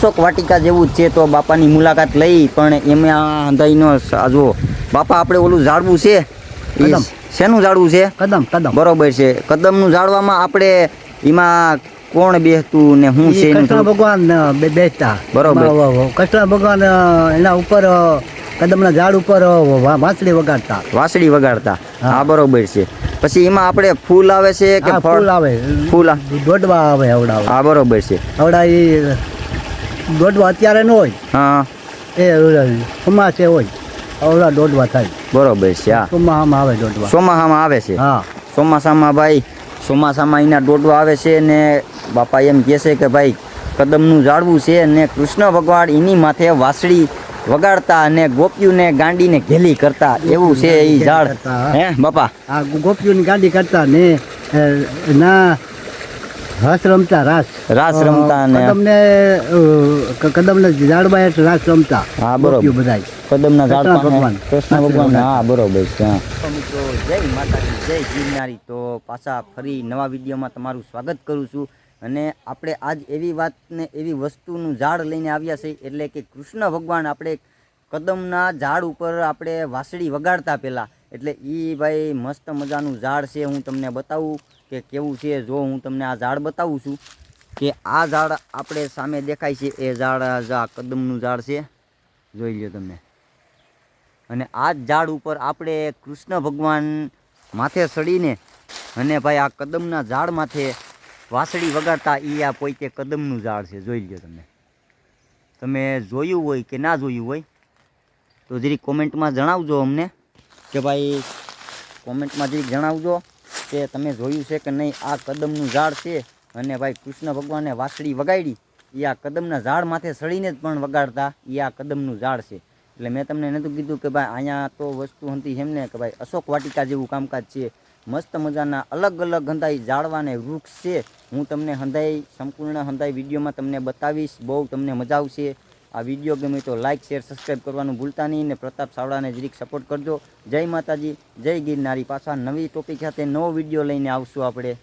અશોક વાટિકા જેવું છે તો બાપાની મુલાકાત લઈ પણ એમાં અંધાઈનો જો બાપા આપણે ઓલું ઝાડવું છે? શેનું ઝાડવું છે? કદમ કદમ. બરોબર છે. કદમનું ઝાડવામાં આપણે એમાં કોણ બેસતું ને શું છે કૃષ્ણ ભગવાન બેસતા. બરોબર. કૃષ્ણ ભગવાન એના ઉપર કદમના ઝાડ ઉપર વાંસળી વગાડતા. વાંસળી વગાડતા. હા. બરોબર છે. પછી એમાં આપણે ફૂલ આવે છે કે ફળ? ફૂલ આવે. ફૂલ દોડવા આવે અવડાવ હા બરોબર છે. અવડા એ દોડવા અત્યારે ન હોય. હા. એ ચોમાસે હોય. ઓલા દોડવા થાય. બરોબર છે હા. ચોમાસામાં આવે દોઢવા. ચોમાસામાં આવે છે? હા. ચોમાસામાં ભાઈ ચોમાસામાં એના ડોડવા આવે છે ને બાપા એમ કહે છે કે ભાઈ કદમનું ઝાડવું છે ને કૃષ્ણ ભગવાન એની માથે વાસળી વગાડતા અને ગોપીઓને ગાંડીને ઘેલી કરતા. એવું છે એ ઝાડ. હે. બાપા? આ ગોપીઓની ગાંડી કરતા ને ના રાસ રમતા રાસ. રાસ રમતા અને કદમને કદમના ઝાડવા એટલે રાસ રમતા. હા, બરોબર. બધાય. કદમના ઝાડ ભગવાન. કૃષ્ણ ભગવાન. હા બરોબર છે હા. મિત્રો જય માતાજી જય ગિરનારી તો પાછા ફરી નવા વિડીયોમાં તમારું સ્વાગત કરું છું. અને આપણે આજ એવી વાત ને એવી વસ્તુનું ઝાડ લઈને આવ્યા છે એટલે કે કૃષ્ણ ભગવાન આપણે કદમના ઝાડ ઉપર આપણે વાંસળી વગાડતા પહેલાં. એટલે એ ભાઈ મસ્ત મજાનું ઝાડ છે હું તમને બતાવું. કે કેવું છે, જો હું તમને આ ઝાડ બતાવું છું કે આ ઝાડ આપણે સામે દેખાય છે, એ ઝાડ આ કદમનું ઝાડ છે. જોઈ લ્યો તમે. અને આ જ ઝાડ ઉપર આપણે કૃષ્ણ ભગવાન માથે સડીને અને ભાઈ આ કદમના ઝાડ માથે વાંસળી વગાડતા એ આ પોતે કદમનું ઝાડ છે. જોઈ લો તમે. તમે જોયું હોય કે ના જોયું હોય, તો જરી કોમેન્ટમાં જણાવજો અમને કે ભાઈ કોમેન્ટમાં જરી જણાવજો કે તમે જોયું છે કે નહીં, આ કદમનું ઝાડ છે. અને ભાઈ કૃષ્ણ ભગવાને વાસળી વગાડી. એ આ કદમના ઝાડ માથે સડીને જ પણ વગાડતા એ આ કદમનું ઝાડ છે. એટલે મેં તમને નહોતું કીધું કે ભાઈ અહીંયા તો વસ્તુ હતી એમ ને કે ભાઈ અશોક વાટિકા જેવું કામકાજ છે. મસ્ત મજાના અલગ અલગ હંધાઈ ઝાડવાને વૃક્ષ છે. હું તમને હંધાઈ, સંપૂર્ણ હંધાઈ વિડીયોમાં તમને બતાવીશ. બહુ તમને મજા આવશે. આ વીડિયો ગમે તો લાઇક શેર સબસ્ક્રાઈબ કરવાનું ભૂલતા નહીં અને પ્રતાપ સાવડાને જરીક સપોર્ટ કરજો. જય માતાજી, જય ગિરનારી. પાછા નવી ટોપિક સાથે નવો વીડિયો લઈને આવશું આપણે.